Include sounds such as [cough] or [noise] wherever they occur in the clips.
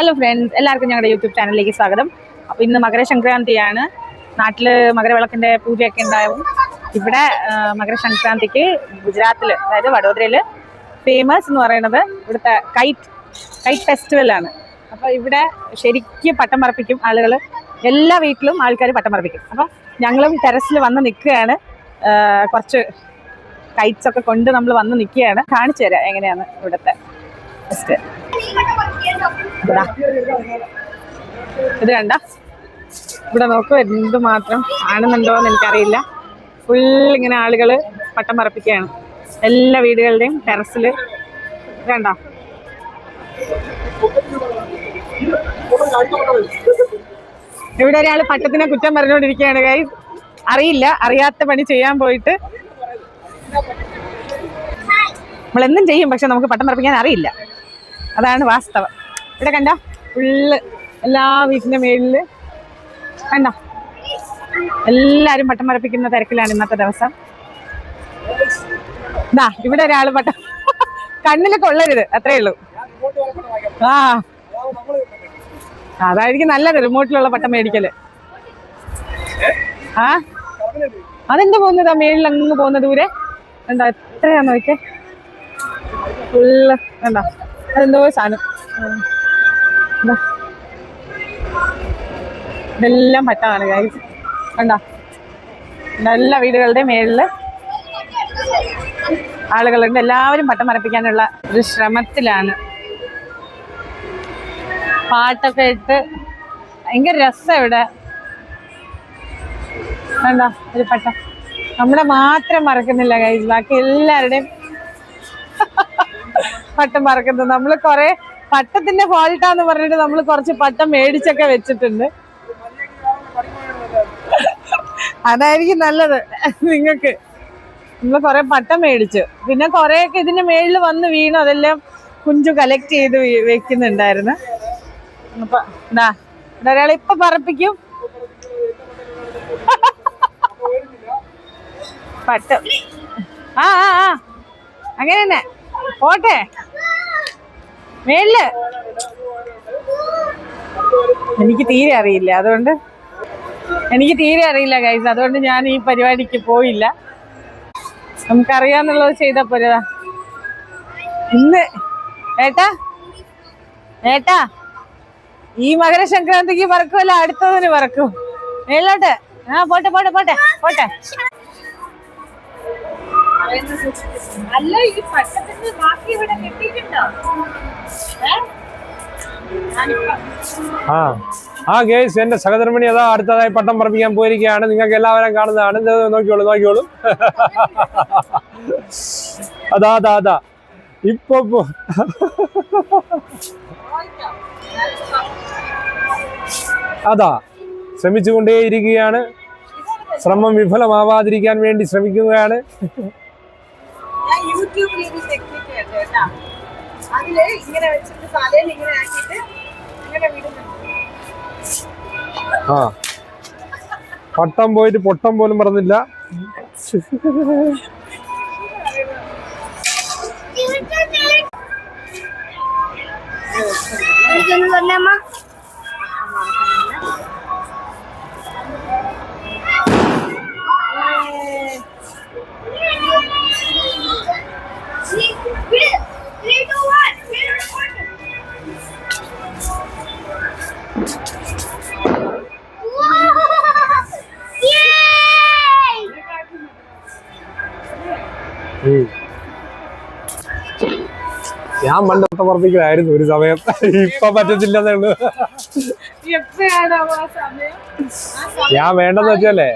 Hello friends എല്ലാവർക്കും ഞങ്ങളുടെ YouTube ചാനലിലേക്ക് സ്വാഗതം. അപ്പോൾ ഇന്ന് മകരസംക്രാന്തിയാണ്. നാട്ടിൽ മകരവിളക്കിന്റെ പൂജയൊക്കെ ഉണ്ടാവും. ഇവിടെ മകരസംക്രാന്തിക്ക് ഗുജറാത്തിൽ അതായത് വഡോദരയിൽ ഫേമസ് എന്ന് പറയുന്നത് ഇവിടുത്തെ കൈറ്റ് കൈറ്റ് ഫെസ്റ്റിവലാണ് അപ്പോൾ ഇവിടെ ശരിക്കും പട്ടം പറപ്പിക്കും ആളുകൾ എല്ലാ വീട്ടിലും ആൾക്കാർ പട്ടം പറപ്പിക്കും. അപ്പോൾ ഞങ്ങളും ടെറസിൽ വന്ന് നിൽക്കുകയാണ്. കുറച്ച് കൈറ്റ്സൊക്കെ കൊണ്ട് നമ്മൾ വന്ന് നിൽക്കുകയാണ്. കാണിച്ചു തരാം എങ്ങനെയാണ് ഇവിടുത്തെ ഫെസ്റ്റ് ഇതാ. കണ്ട? ഇവിടെ നോക്കൂ എന്ത് മാത്രം ആണെന്നുണ്ടോ എന്ന് എനിക്കറിയില്ല. ഫുൾ ഇങ്ങനെ ആളുകൾ പട്ടം പറപ്പിക്കുകയാണ്. എല്ലാ വീടുകളുടെയും ടെറസിൽ വേണ്ട ഇവിടെ ഒരാൾ പട്ടത്തിനെ കുറ്റം പറഞ്ഞുകൊണ്ടിരിക്കുകയാണ് കൈ അറിയില്ല അറിയാത്ത പണി ചെയ്യാൻ പോയിട്ട്. നമ്മളെന്നും ചെയ്യും പക്ഷെ നമുക്ക് പട്ടം പറപ്പിക്കാൻ അറിയില്ല. അതാണ് വാസ്തവം. ഇവിടെ കണ്ട? ഫുള്ള് എല്ലാ വീട്ടിന്റെ മേളിൽ കണ്ട? എല്ലാരും പട്ടം പറപ്പിക്കുന്ന തിരക്കിലാണ് ഇന്നത്തെ ദിവസം. ദാ ഇവിടെ ഒരാൾ പട്ടം [laughs] കണ്ണിൽ കൊള്ളരുത് അത്രേ ഉള്ളൂ. ആ. അതായിരിക്കും നല്ലത് റിമോട്ടിലുള്ള പട്ടം മേടിക്കൽ. ആ? അതെന്ത് ആ മേളിൽ അങ്ങ് പോകുന്ന ദൂരെ? എന്താ എത്രയാ നോക്കേ ഫുള്ള് എന്താ അതെന്തോ സാധനം. ഇതെല്ലാം പട്ടമാണ് ഗൈസ് കണ്ട? നല്ല വീടുകളുടെ മേളിൽ ആളുകളുണ്ട്. എല്ലാവരും പട്ടം മറപ്പിക്കാനുള്ള ഒരു ശ്രമത്തിലാണ്. പാട്ടൊക്കെ ഇട്ട് ഭയങ്കര രസം ഇവിടെ. കണ്ട? ഒരു പട്ടം. നമ്മളെ മാത്രം മറക്കുന്നില്ല ഗൈസ് ബാക്കി എല്ലാവരുടെയും [laughs] പട്ടം മറക്കുന്നത്. നമ്മൾ കുറെ പട്ടത്തിന്റെ ഫോൾട്ടാന്ന് പറഞ്ഞിട്ട് നമ്മൾ കുറച്ച് പട്ടം മേടിച്ചൊക്കെ വെച്ചിട്ടുണ്ട്. അതായിരിക്കും നല്ലത് നിങ്ങക്ക് നമ്മൾ കുറെ പട്ടം മേടിച്ചു. പിന്നെ കുറെയൊക്കെ ഇതിന്റെ മേളിൽ വന്ന് വീണു. അതെല്ലാം കുഞ്ചു കളക്ട് ചെയ്ത് വെക്കുന്നുണ്ടായിരുന്നു. അപ്പൊ ഇവിടെ ഒരാൾ ഇപ്പൊ പറപ്പിക്കും. പട്ടം. ആ ആ ആ. അങ്ങനെ തന്നെ. പോട്ടെ. മേളിൽ. എനിക്ക് തീരെ അറിയില്ല. അതുകൊണ്ട് എനിക്ക് തീരെ അറിയില്ല ഗൈസ് അതുകൊണ്ട് ഞാൻ ഈ പരിപാടിക്ക് പോയില്ല. നമുക്കറിയാന്നുള്ളത് ചെയ്താ പോരാ. ഇന്ന് ഏട്ടാ? ഏട്ടാ? ഈ മകരസംക്രാന്തിക്ക് പറക്കുമല്ല അടുത്തതിന് പറക്കും. മേലോട്ട് ആ പോട്ടെ പോട്ടെ പോട്ടെ പോട്ടെ. അല്ല ഈ പട്ടത്തിന് ബാക്കി ഇവിടെ കിട്ടിയിട്ടുണ്ടോ? ആ. ആ ഗേസ് എന്റെ സഹധർമ്മിണി അതാ അടുത്തതായി പട്ടം പറപ്പിക്കാൻ പോയിരിക്കുകയാണ്. നിങ്ങൾക്ക് എല്ലാവരും കാണുന്നതാണ്. നോക്കിയോളൂ നോക്കിയോളൂ അതാ അതാ അതാ. ഇപ്പൊ അതാ. ശ്രമിച്ചുകൊണ്ടേയിരിക്കുകയാണ്. ശ്രമം വിഫലമാവാതിരിക്കാൻ വേണ്ടി ശ്രമിക്കുകയാണ്. യൂട്യൂബിൽ ഉണ്ട് അതിൽ ഇങ്ങനെ വെച്ചിട്ട് തലയിൽ ഇങ്ങനെ ആക്കിയിട്ട് ഇങ്ങനെ വിടുന്നുണ്ട് ആ. പട്ടം പോയിട്ട് പൊട്ടം പോലും പറഞ്ഞില്ല. ഉം. ഞാൻ പണ്ടത്തെ പട്ടം പറപ്പിക്കലായിരുന്നു ഒരു സമയം. ഇപ്പൊ പറ്റത്തില്ലെന്നേ ഞാൻ വേണ്ടെന്ന് വെച്ചല്ലേ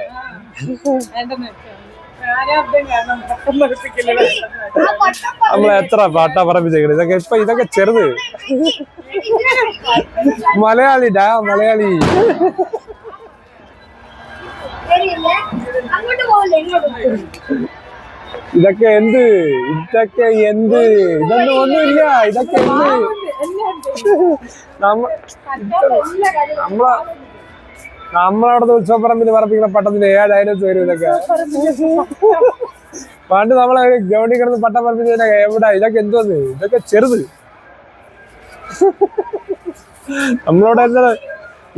നമ്മളെത്ര പട്ടം പറപ്പിച്ചേക്കണത് ഇതൊക്കെ ഇപ്പൊ ഇതൊക്കെ ചെറുത്. മലയാളിടാ മലയാളി. ഇതൊക്കെ എന്ത്? ഇതൊക്കെ എന്ത്? ഇതൊന്നും ഒന്നുമില്ല ഇതൊക്കെ എന്ത്? നമ്മ നമ്മളെ നമ്മളവിടുത്തെ ഉത്സവപ്പറമ്പിൽ പറപ്പിക്കുന്ന പട്ടത്തിന്റെ ഏഴ് ഡയലോഗ്സ് വരും ഇതൊക്കെ. പണ്ട് നമ്മളെ ഗ്രൗണ്ടിൽ കിടന്ന് പട്ടം പറപ്പിച്ചതിനൊക്കെ എവിടെ? ഇതൊക്കെ എന്തോന്ന് ഇതൊക്കെ ചെറുത്. നമ്മളോട്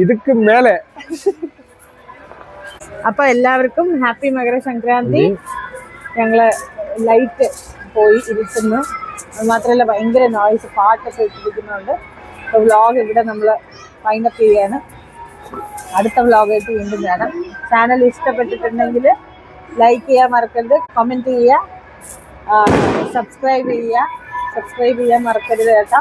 ഇതുക്ക് മേലെ. അപ്പൊ എല്ലാവർക്കും ഹാപ്പി മകരസംക്രാന്തി. ഞങ്ങൾ ലൈറ്റ് പോയി ഇരിക്കുന്നു അത് മാത്രമല്ല ഭയങ്കര നോയ്സ് പാട്ടൊക്കെ ഇട്ടിരിക്കുന്നുണ്ട്. അപ്പോൾ വ്ളോഗ് ഇവിടെ നമ്മൾ വൈൻഡപ്പ് ചെയ്യാണ്. അടുത്ത വ്ളോഗായിട്ട് വീണ്ടും കാണാം ചാനൽ ഇഷ്ടപ്പെട്ടിട്ടുണ്ടെങ്കിൽ ലൈക്ക് ചെയ്യാൻ മറക്കരുത് കമന്റ് ചെയ്യുക സബ്സ്ക്രൈബ് ചെയ്യുക. സബ്സ്ക്രൈബ് ചെയ്യാൻ മറക്കരുത് കേട്ടോ.